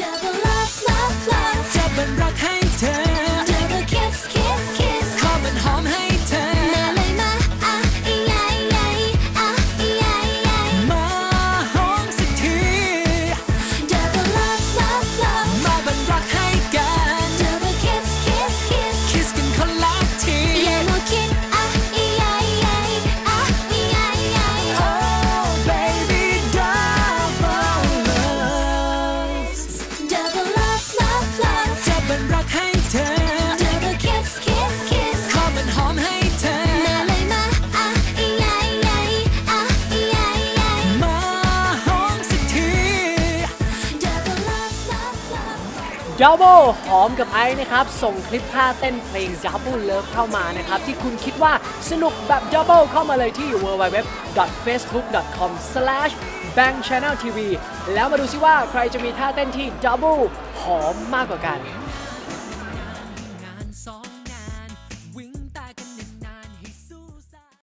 Double Double หอมกับไอซ์นะครับ ส่งคลิปท่าเต้นเพลง Double Love เข้ามานะครับ ที่คุณคิดว่าสนุกแบบ Double เข้ามาเลยที่ www.facebook.com/bankchanneltv แล้วมาดูซิว่าใครจะมีท่าเต้นที่ Double หอมมากกว่ากัน